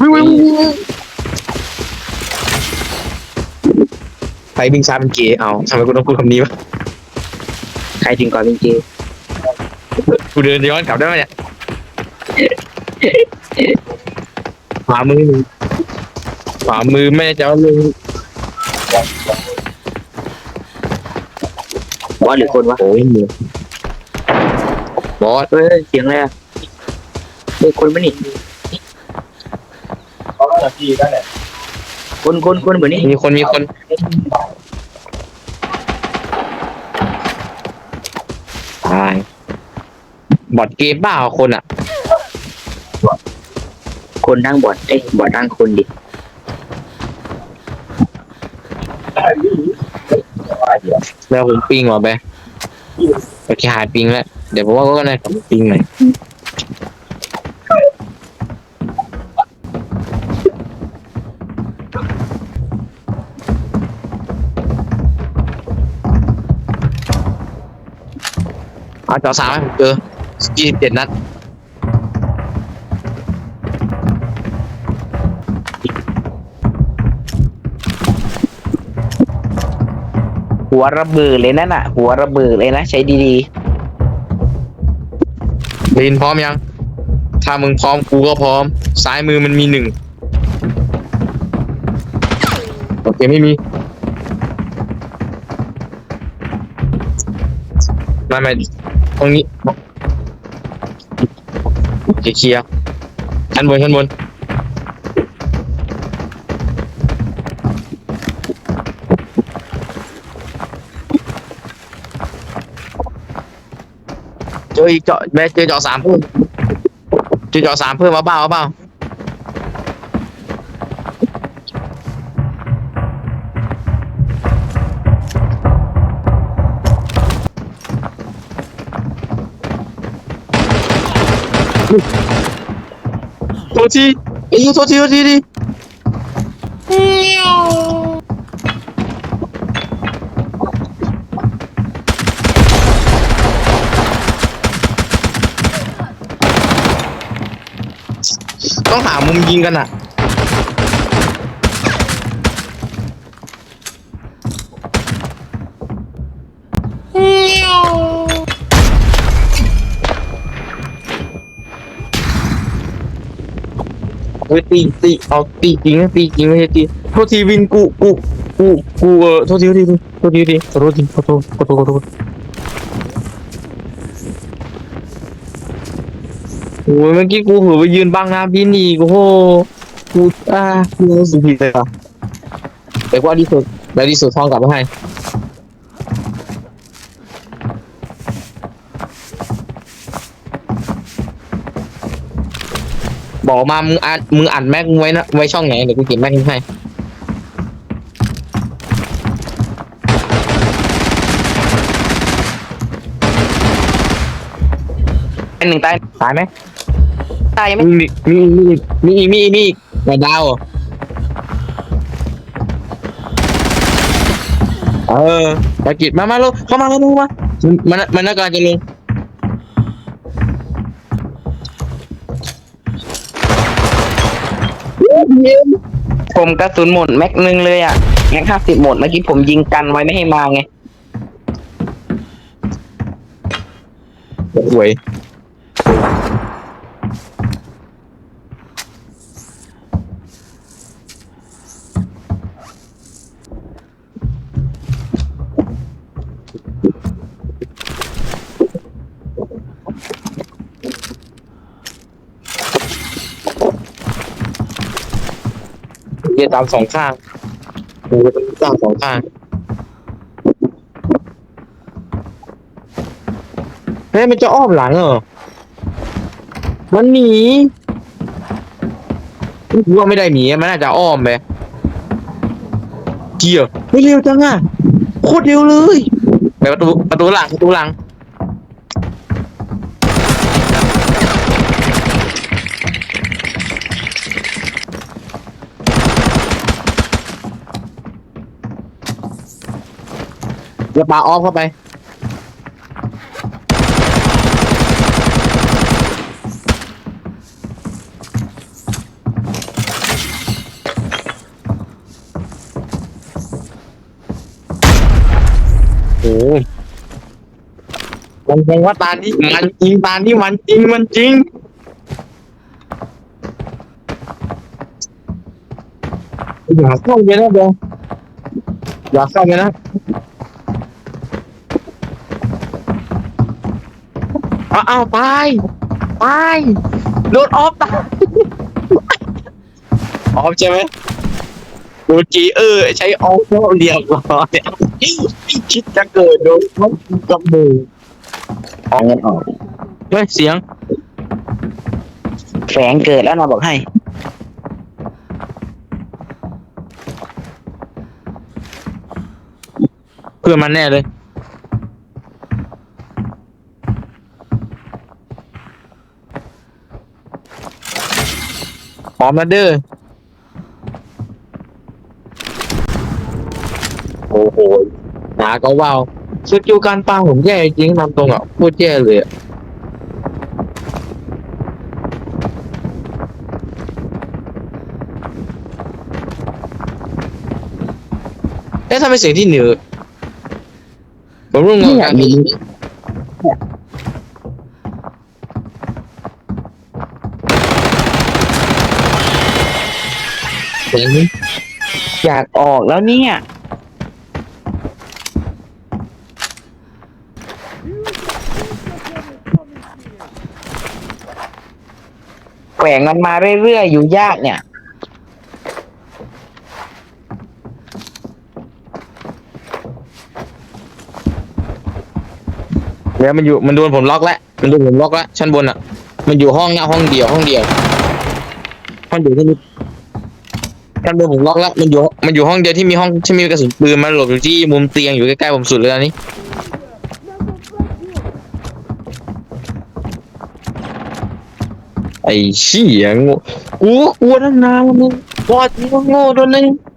วิ่งวิ่งวิ่งวิ่งใครวิ่งช้าเป็นเกย์เอาทำไมกูต้องพูดคำนี้วะใครถึงก่อนเป็นเจกูเดินย้อนกลับได้ไหมเนี่ยขวามือมึงขวามือไม่แน่ใจว่ามึงบอสหรือคนวะโอ้ยมึงบอสเฮ้ยเสียงอะไรอะเฮ้ยคนปะนี่ เขาก็จะพี่นั่นแหละคนคนคนเหมือนนี่มีคนมีคน ตาย บอดเกมบ้าคนอะ คนทั้งบอดเอ้ยบอดทั้งคนดิได้พี่ว่าเดี๋ยวแล้วผมปิงว่ะไปโอเคหายปิงแล้ว เดี๋ยวผมว่าก็น่าจะปิงหน่อย เอาจอสามให้ผมเจอยี่สิบเจ็ดนัดหัวระเบิดเลยนั่นน่ะ หัวระเบิดเลยนะ ใช้ดีลินพร้อมยัง ถ้ามึงพร้อมกูก็พร้อม ซ้ายมือมันมีหนึ่งโอเคไม่มีไม่ไม่ ตรงนี้จะเคลียร์ชั้นบนชั้นบนเจออีกเจาะแบเจอเจาะสามเพิ่มเจอเจาะสามเพิ่มมาเปล่าเอาเปล่า โทษทีไอ้ยูโทษทีโทษทีดิต้องหามุมยิงกันอะเฮ้ยตีตีเอาตีจริงนะตีจริงไม่ใช่ตีโทษทีวินกูกูกูกูเออโทษทีโทษทีโทษทีโทษทีขอโทษทีขอโทษขอโทษขอโทษโอ้ยเมื่อกี้กูเหือไปยืนบังหน้าบินอีกโอ้โหกูอ่ากูรู้สึกผิดเลยอะแต่ว่าดีสุดแล้วดีสุดทองกลับมาให้ บอกมา มึงอัดมึงอัดแม็กมึงไว้นะไว้ช่องไหนเดี๋ยวกูเก็บแม็กให้ๆอันหนึ่งตายตายไหมตายยังไม่มีมีมีมีมีมีกระดาวอะเออตะกิดมามาลูกเข้ามาเข้ามาเข้ามามันมันมันน่าการจะลง ผมกระสุนหมดแม็กหนึ่งเลยอะแม็กห้าสิบหมดเมื่อกี้ผมยิงกันไว้ไม่ให้มาไงหวย เยียตามสองข้างโอ้ยตามสองข้างเฮ้ยมันจะอ้อมหลังเหรอ มันหนีกูว่าไม่ได้หนีอะมันน่าจะอ้อมไปเกี่ยวไม่เร็วจังอะโคตรเร็วเลยไปประตูประตูหลังประตูหลัง เดี๋ยวปาออมเข้าไป โอ้ยมันแปลว่าตาที่มันจริงตาที่มันจริงมันจริง อย่าเข้าไปนะเดี๋ยวอย่าเข้าไปนะ อ้าวอ้าวตายตายโดนออฟตายออฟใช่ไหมโดนจีเออใช้ออฟเรียบร้อยคิดจะเกิดโดนเขากับมือเอาเงินออกเฮ้ยเสียงแฝงเกิดแล้วนะบอกให้ เพื่อนมันแน่เลย พร้อมแล้วเด้อโอ้โหหนาก็ว้าวสกิลการปาผมแย่จริงนำตรงอะพูดแย่เลยอะเอ๊ะทำไมเสียงที่เหนือผมรู้งไงอยากมีเสียงนี้ อยากออกแล้วเนี่ยแขวงมันมาเรื่อยๆ อยู่ยากเนี่ยเดี๋ยวมันอยู่มันโดนผมล็อกแล้วมันโดนผมล็อกแล้วชั้นบนอะ มันอยู่ห้องหน้าห้องเดียวห้องเดียวห้องเดียวที่มี ชั้นบนผมล็อกแล้วมันอยู่มันอยู่ห้องเดียวที่มีห้องที่มีกระสุนปืนมันหลบอยู่ที่มุมเตียงอยู่ใกล้ๆผมสุดเลยตอนนี้ไอ้เชี่ยโง่กูกลัวตั้งนานแล้วมึงบอดมึงโง่ตัวนึงโดนยิงจากมือโอ้โหเพื่อ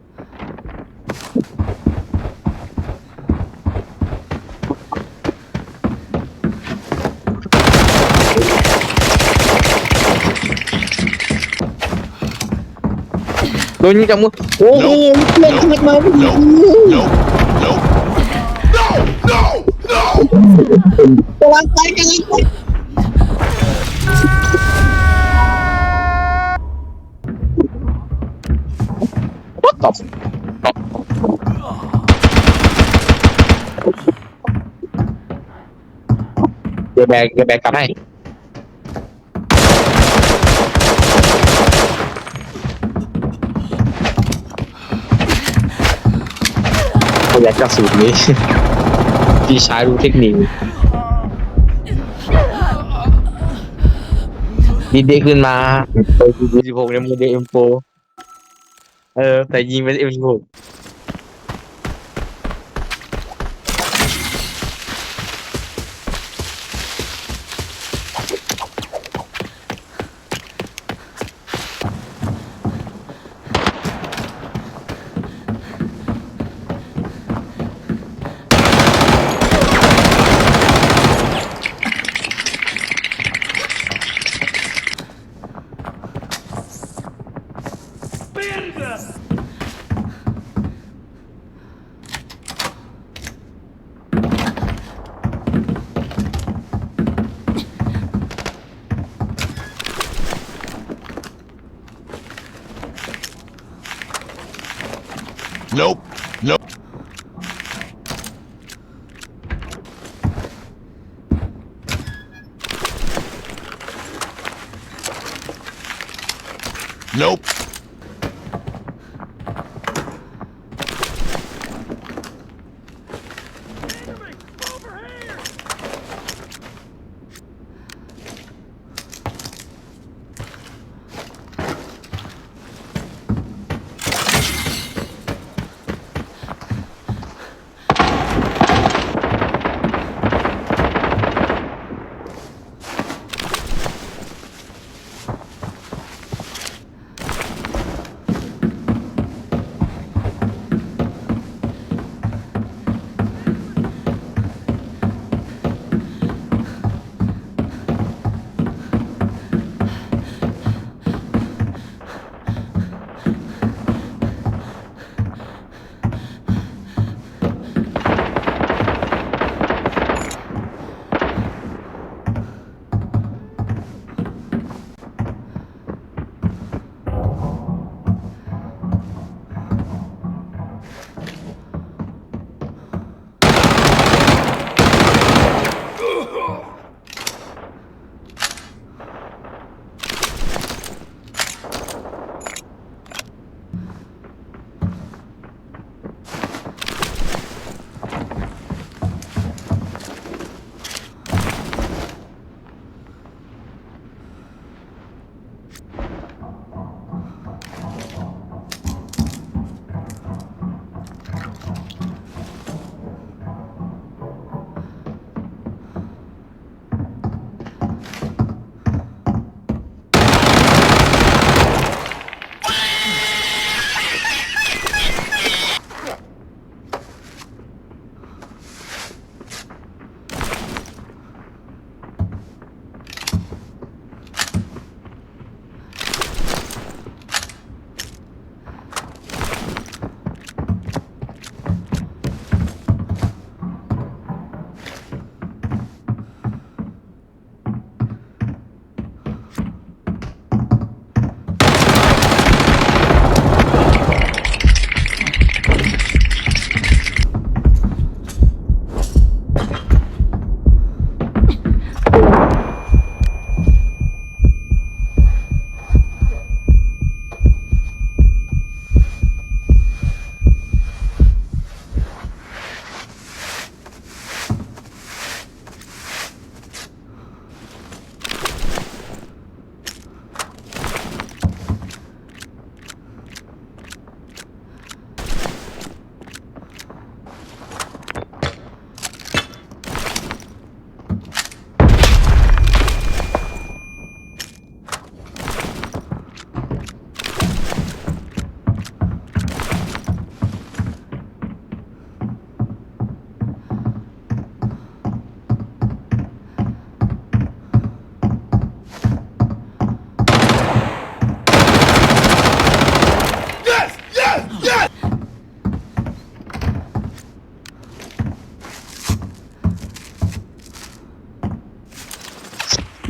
นขึ้นมาไม่ดี Nope. Nope. No! No! No! กำลังไปกำลั ยวแบกเดี๋ยวแบกกับให้เขาอยากจะสูตรนี้ พี่ชายรู้เทคนิคดีเดขึ้นมาเออดีสิบหกเนี่ยมือเดลเอ็มโฟเออ แต่ยิงเป็นเอ็มสิบหก Nope.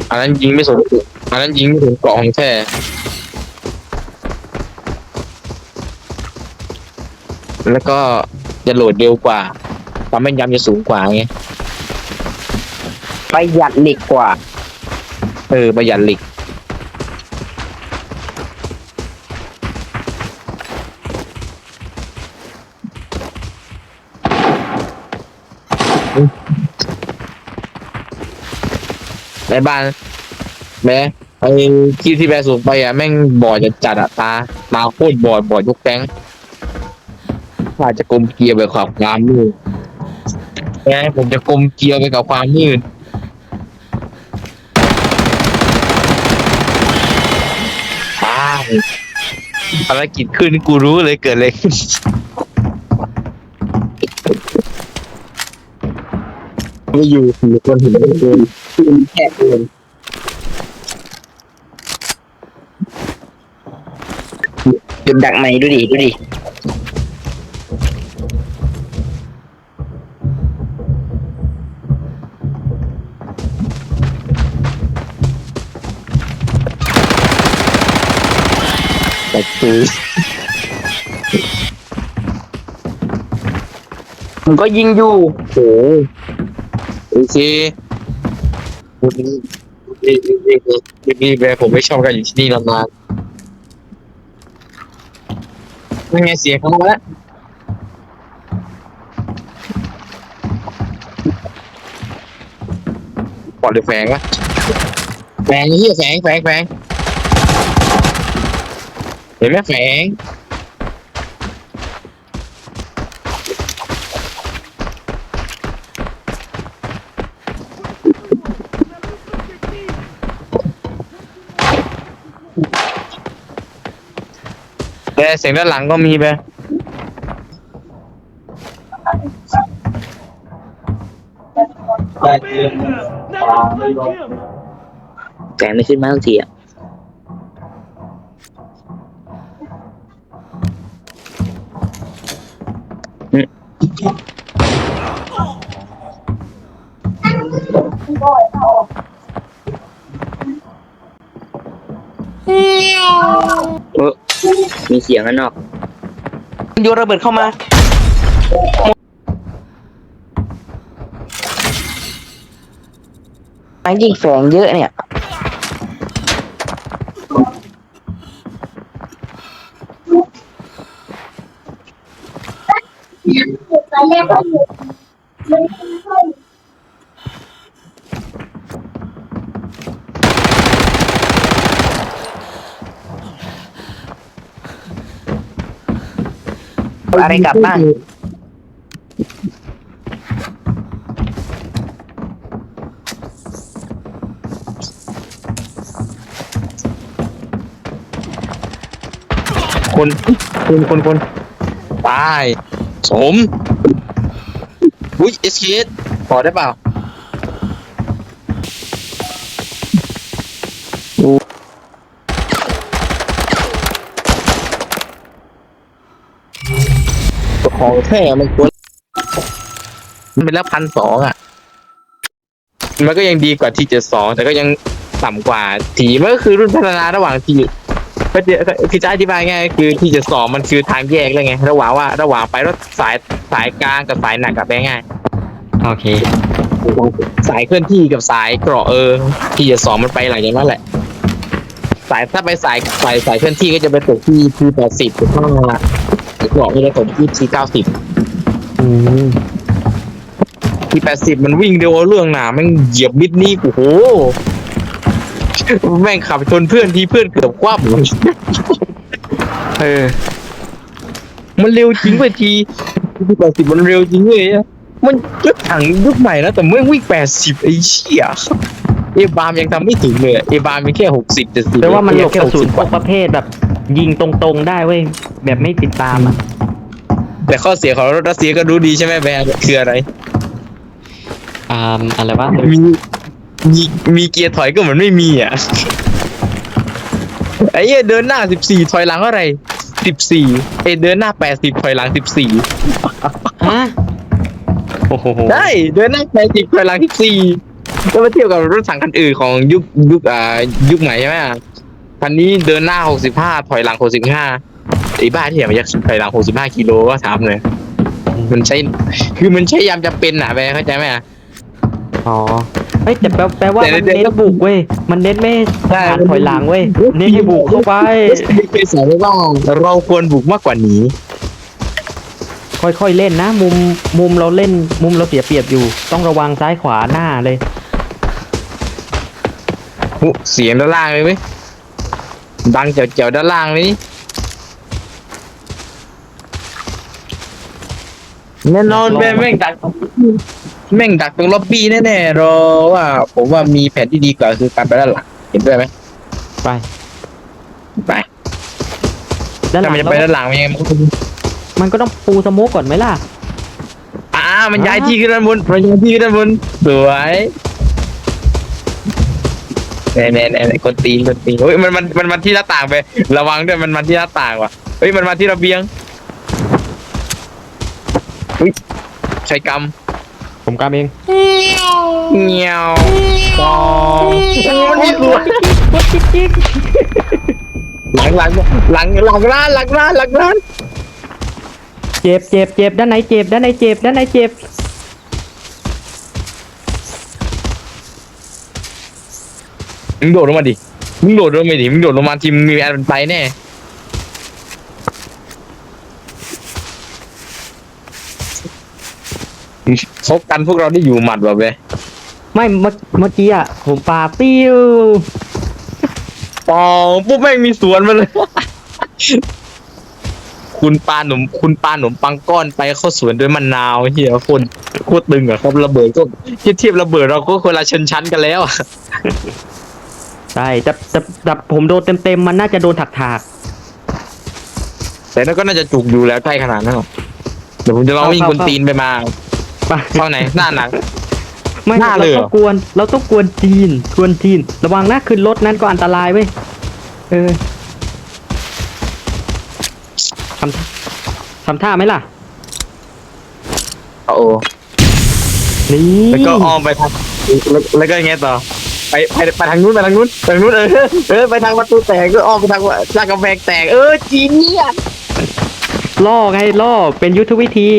อันนั้นยิงไม่สนอันนั้นยิงไม่ถึงเกาะของแท้แล้วก็จะโหลดเร็วกว่าความแม่นยำจะสูงกว่าไงประหยัดเหล็กกว่า เออประหยัดเหล็ก ในบ้านแม่ไอ้ที่ที่แบสูงไปอะแม่งบอดจะจัดอะตาตาโคตรบอดบอดยกแป้งว่าจะกลมเกลียวไปกับความมืดแม่ผมจะกลมเกลียวไปกับความมืดอ้าวภารกิจขึ้นกูรู้เลยเกิดอะไรขึ้น ไม่อยู่สี่คนเห็นไม่เกินแค่เกินจุดดักไหนดูดิดูดิแต่คือมันก็ยิงอยู่ โอ้ โอเคนี่นี่นี่นี่นี่แม่ผมไม่ชอบการอยู่ที่นี่นานๆนั่นไงเสียงเขามาแล้วปอดหรือแฝงวะแฝงเฮียแฝงแฝงแฝงเห็นไหมแฝง สียงด้านหลังก็มีไปแสงไม่ขึ้นมาสักทีอะเออ มีเสียงข้างนอก โยนระเบิดเข้ามาไอ้ยิงแฝงเยอะเนี่ยอะไรกลับบ้านคนคนคนคนตายสม อุ้ยเอสเคสพอได้เปล่า ของแท้มันตัวมันเป็นละพันสองอะ มันก็ยังดีกว่าทีเจ็ดสองแต่ก็ยังต่ำกว่าทีมันก็คือรุ่นพัฒนาระหว่างทีก็จะคือจะอธิบายง่ายๆคือที่จะสองมันคือทางแยกเลยไง ระหว่างว่า ระหว่างไปรถสายสายกลางกับสายหนักกับแบง่ายโอเค สายเคลื่อนที่กับสายเกราะเออที่จะสองมันไปหลังจากนั้นแหละ สายถ้าไปสายสายสายเคลื่อนที่ก็จะไปตกที่ที่แปดสิบหรือว่า เกราะก็จะตกที่ที่เก้าสิบที่แปดสิบมันวิ่งเร็วเอาเรื่องหนาแม่งเหยียบมิดนี่โอ้โหแม่งขับชนเพื่อนที่เพื่อนเกือบคว่ำเออ มันเร็วจริงเว้ยทีที่แปดสิบมันเร็วจริงเลยอะมันรถถังยุคใหม่นะแต่ไม่งวิ่งแปดสิบไอ้เชี่ย เอบามยังทำไม่ถึงเลยอะเอบามมีแค่หกสิบเจ็ดสิบแต่ว่ามันหลบแค่กระสุน60พวกประเภทแบบ ยิงตรงๆได้เว้ยแบบไม่ติดตามอะแต่ข้อเสียของรถรัสเซียก็รู้ดีใช่ไหมแบร์คืออะไรอ่าอะไรวะมีมีมีเกียร์ถอยก็เหมือนไม่มีอะไอ้เหี้ยเดินหน้าสิบสี่ถอยหลังเท่าไหร่สิบสี่เอยเดินหน้าแปดสิบถอยหลังสิบสี่ฮะโอ้โหได้เดินหน้าแปดสิบถอยหลังสิบสี่ ก็มาเทียบกับรถถังคันอื่นของยุคยุคอ่ายุคใหม่ใช่ไหมอะคันนี้เดินหน้า65ถอยหลัง65ไอ้บ้าที่ไหนมันจะถอยหลัง65กิโลก็ถามเลยมันใช้คือมันใช้ยามจะเป็นอะไปเข้าใจไหมอะอ๋อเฮ้ยแต่แปลแปลว่าแต่มันเด็กๆเน้นบุกเว้ยมันเน้นไม่ใช่ผ่านถอยหลังเว้ยเน้นให้บุกเข้าไปเคยสอนไว้ว่าเราควรบุกมากกว่านี้ ค่อยๆเล่นนะ มุมมุมเราเล่น มุมเราเสียเปรียบอยู่ ต้องระวังซ้ายขวาหน้าเลย หุเสียงด้านล่างเลยไหมดังเจ๋วๆด้านล่างเลยนี่แน่นอนแม่งแม่งดักแม่งดักตรงล็อบบี้แน่ๆรอว่า ผมว่ามีแผนที่ดีกว่าคือการไปด้านหลังเห็นด้วยไหมไปไปด้านหถ้าลัมันงจะไปด้านหลังมันยังไงมันก็มันก็ต้องปูสโมกก่อนไหมล่ะ อ่ามันย้ายที่ขึ้นด้านบนมันย้ายที่ขึ้นด้านบนสวย แน่แน่แน่คนตีนคนตีนเฮ้ยมันมันมันมันที่หน้าต่างไประวังด้วยมันมันที่หน้าต่างว่ะเฮ้ยมันมาที่ระเบียงเฮ้ยใช้กรรมผมกำเองเงี้ยวปองมันนี่สวยวัดจิ๊กจิ๊กหลังหลังหลังหลังร้านหลังร้านหลังร้านเจ็บเจ็บเจ็บด้านไหนเจ็บด้านไหนเจ็บด้านไหนเจ็บ มึงโดดลงมาดิ มึงโดดลงมาดิ มึงโดดลงมาทีมงมีแอนเป็นไปแน่ เขากันพวกเราได้อยู่หมัดแบบเว้ยไม่เมื่อเมื่อกี้อะผมปาปิ้วปองปุ๊บแม่งมีสวนมาเลย คุณปาหนมคุณปาหนมปังก้อนไปเข้าสวนด้วยมะนาวเฮียคนโคตรตึงอะครับระเบิดก็เทียบเทียบระเบิดเราก็คนละชั้นชั้นๆกันแล้วอะ ใช่แต่แต่แต่ผมโดนเต็มเต็มๆมันน่าจะโดนถักถากแต่นั่นก็น่าจะจุกอยู่แล้วใกล้ขนาดนั้นหรอกเดี๋ยวผมจะลองวิ่งคนตีนไปมาๆไปเข้าไหนหน้าหนัง ไม่หน้าเราเลยเหรต้อองกวนเราต้องกวนจีนกวนจีน ระวังนะขึ้นรถนั้นก็อันตรายเว้ยเออทำทำท่าไหมล่ะ โอ้นี่แล้วก็อ้อมไปทางแล้วแล้วก็ยังไงต่อ ไปไปไปทางนู้นไปทางนู้นไปทางนู้นเออเออไปทางประตูแตกก็อ้อมไปทางทางกำแพงแตกเออจีนเนี่ยล่อไงล่อเป็นยุทธวิธี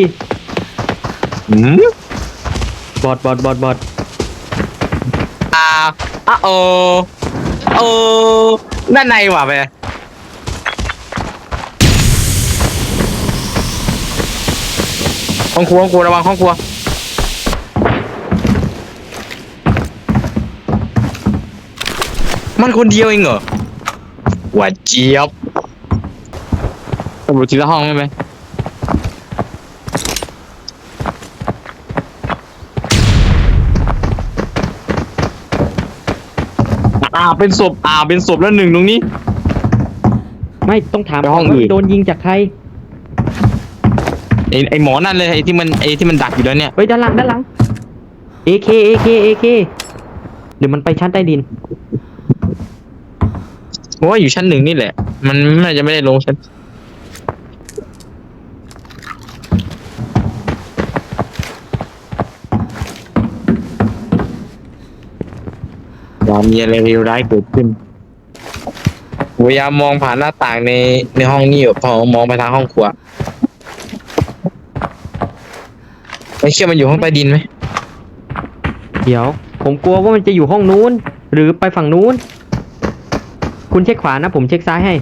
อืมบอดบอดบอดบอดอ่าอะโอโอด้านในว่ะไปห้องครัวห้องครัวระวังห้องครัว มันคนเดียวเองเหรอหวัดเจี๊ยบตำรวจทีละห้องได้ไหมอ่าเป็นศพอ่าเป็นศพแล้วหนึ่งตรงนี้ ไม่ต้องถามไปห้องก่นว่าอื่นโดนยิงจากใครไอไอหมอนั่นเลยไอที่มันไอที่มันดักอยู่แล้วเนี่ย เฮ้ยด้านหลังด้านหลัง AK AK AK เดี๋ยวมันไปชั้นใต้ดิน เพราะว่าอยู่ชั้นหนึ่งนี่แหละ มันน่าจะไม่ได้ลงชั้นว่ามีอะไรเลวร้ายเกิดขึ้นพยายามมองผ่านหน้าต่างในในห้องนี้อยู่พอมองไปทางห้องครัวไอ้เชื่อมันอยู่ห้องใต้ดินไหมเดี๋ยว ผมกลัวว่ามันจะอยู่ห้องนู้น หรือไปฝั่งนู้น คุณเช็คขวานะ ผมเช็คซ้ายให้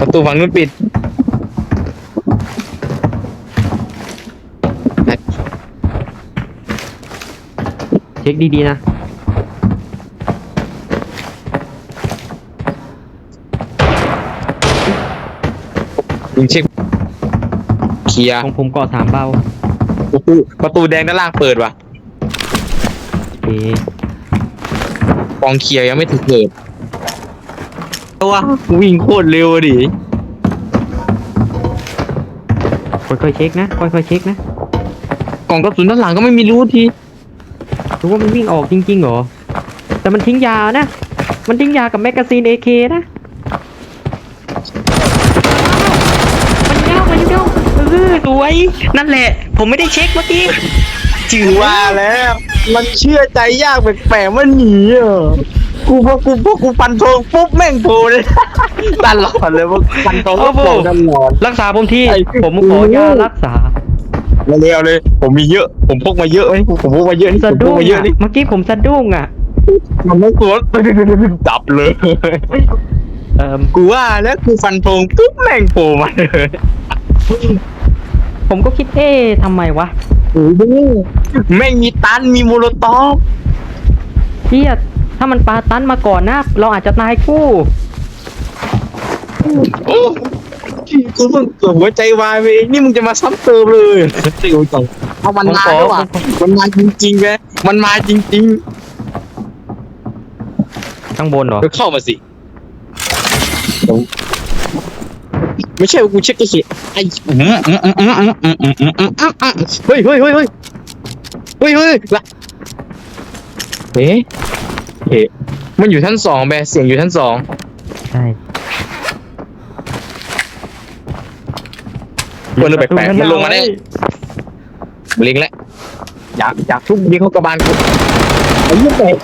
ประตูฝั่งนู้นปิด เช็คดีๆนะ ยิงเช็คเคลียร์ของผมก่อสามเบาประตูประตูแดงด้านล่างเปิดว่ะโอเค กองเคลียร์ยังไม่ถึงเปิด ตัววิ่งโคตรเร็วอะดิค่อยๆเช็คนะค่อยๆเช็คนะกล่องกระสุนด้านหลังก็ไม่มีรู้ทีรู้ว่ามันวิ่งออกจริงๆเหรอ แต่มันทิ้งยานะ มันทิ้งยากับแมกกาซีน AK นะ มันเย้ามันเย้าเออสวย นั่นแหละ ผมไม่ได้เช็คเมื่อกี้ จือว่าแล้ว มันเชื่อใจยากแปลกๆมันหนีอะ กูพอกูพอกูฟันธงปุ๊บแม่งโผล่เลยตลอดเลยว่าฟันธงก็โผล่ตลอด รักษาผมที่ไอ้ ผมขอยารักษามาเร็วเลย ผมมีเยอะ ผมพกมาเยอะไหมผมพกมาเยอะนี่ผสะมพดุ้กงมาเยอะอะนี่เมื่อกี้ผมสะดุ้งอะมันไม่กลัวจับเลย เอ่อกูว่าแล้วกูฟันธงปุ๊บแม่งโผล่มาเลยผมก็คิดเอ๊ะทำไมวะโอ้โหแม่งมีตันมีโมโลตอฟเฮีย ถ้ามันปาตันมาก่อนนะ เราอาจจะตายคู่ โอ้กูเพิ่งเกิดหัวใจวายไปเองนี่มึงจะมาซ้ำเติมเลยติวจังเอามันมาแล้วอะมันมาจริงๆไงมันมาจริงข้างบนเหรอ ๆก็เข้ามาสิไม่ใช่ว่ากูเช็คกระสุนไอ้อืมอืมอืมอืมอืมอืมอืมอืมอืมอืมเฮ้ยเฮ้ยเฮ้ยเฮ้ยเฮ้ยเฮ้ยละเอ๊ะ เอ๊ะมันอยู่ชั้นสองแบเสียงอยู่ชั้นสองใช่คนเลยแปลกๆมันลงมาได้ลิงแล้วอยากอยากทุบยิงเขากระบาลกูไอ้ยี่แปลก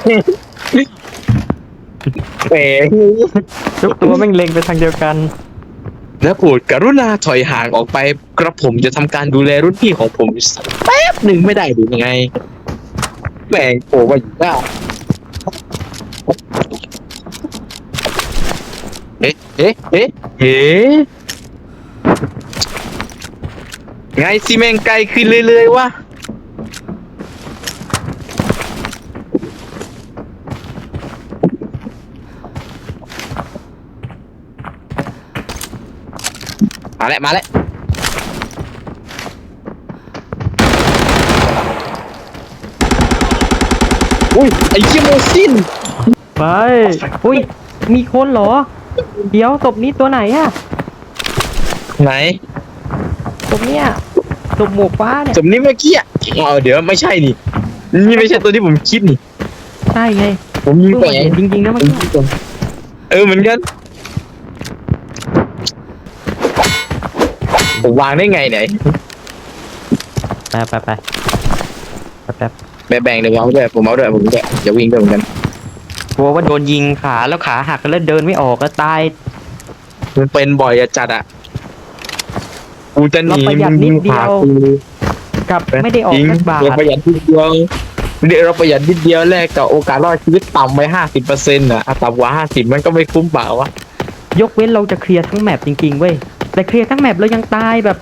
แปลกทุกตัวแม่งเล็งไปทางเดียวกันแล้วโปรดกรุณาถอยห่างออกไปกระผมจะทำการดูแลรุ่นพี่ของผมสักแป๊บหนึ่งไม่ได้หรือยังไงแม่งโผล่มาอยู่ได้ เอ๊ะ เอ๊ะ เอ๊ะ เอ๊ะไงซีแม่งไกลขึ้นเรื่อยๆวะมาแล้วมาแล้วอุ้ยไอ้เชี่ยโมซินไปอุ้ยมีคนเหรอ เดี๋ยวศพนี้ตัวไหนอะไหนศพเนี้ยศพหมวกฟ้าเนี่ยสมนี้เมื่อกี้อะอ๋อเดี๋ยวไม่ใช่นี่นี่ไม่ใช่ตัวที่ผมคิดนี่ ใช่ไงผมยิงเพิ่งแปลมาเห็นจริงๆนะผเมื่อมกี้ยิงแปลเออเหมือนกันผมวางได้ไงไหนไปไปไปไปไปแบ่งๆเดี๋ยวเอาด้วยผมเอาด้วยผมด้วยจะวิ่งด้วยเหมือนกัน กลัวว่าโดนยิงขาแล้วขาหักแล้วเดินไม่ออกแล้วตายมันเป็นบ่อยอะจัดอะกูจะหนีเราประหยัดนิดเดียวกูกลับไม่ได้ออกจริงสักบาทเราประหยัดนิดเดียวเดี๋ยวเราประหยัดนิดเดียวแลกกับโอกาสรอดชีวิตต่ำไปห้าสิบเปอร์เซ็นต์อะอะต่ำกว่าห้าสิบมันก็ไม่คุ้มเปล่าวะยกเว้นเราจะเคลียร์ทั้งแมปจริงๆเว้ยแต่เคลียร์ทั้งแมปเรายังตายแบบ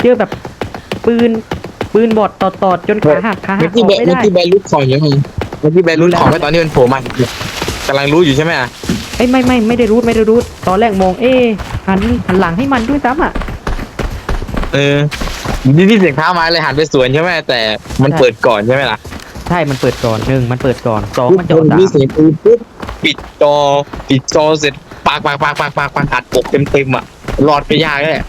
เจอแบบปืนปืนบอดต่อตอดจนขาหักขาหัเมื่อกอกี้อกแบไม่เมื่อได้กี้แบนรูดของอยู่ไงเมื่อกี้แบนรูดของไปตอนที่มันโผล่มา กำลังรู้อยู่ใช่ไหมอะเอ้ยไม่ไม่ไม่ได้รูดไม่ได้รูดตอนแรกมองเอ๊ะหันหันหลังให้มันด้วยซ้ำอะ เออนี่ที่เสียงเท้ามาเลยหันไปสวนใช่ไหมแต่มันใช่เปิดก่อนใช่ไหมล่ะใช่มันเปิดก่อนหนึ่งมันเปิดก่อนสองมันจอดสามมีเสียงปืนปุ๊บปิดจอปิดจอเสร็จปากปากปากปากปากปากอัดอกเต็มเต็มๆอะรอดไปยากเลย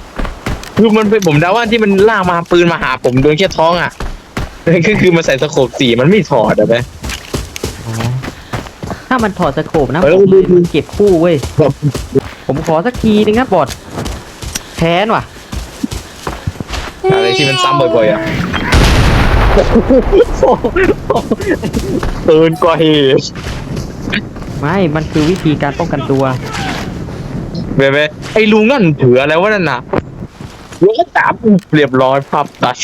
คือมันเป็นผมเดาว่าที่มันล่ากมาปืนมาหาผมโดนแค่ท้องอะก็คือมันใส่สโคปสีมันไม่ถอดอะไปอ๋อถ้ามันถอดสโคปนะเออผมดูดูเก็บคู่เว้ย ผมขอสักทีนึงนะบอดแค้นว่ะ อะไรที่มันซ้ำบ่อยๆอะเตือนกว่าเหตุไม่ มันคือวิธีการป้องกันตัวเว้ยไอ้ลุงนั่นถืออะไรวะนั่นน่ะลุงก็จับเรียบร้อยพับตัด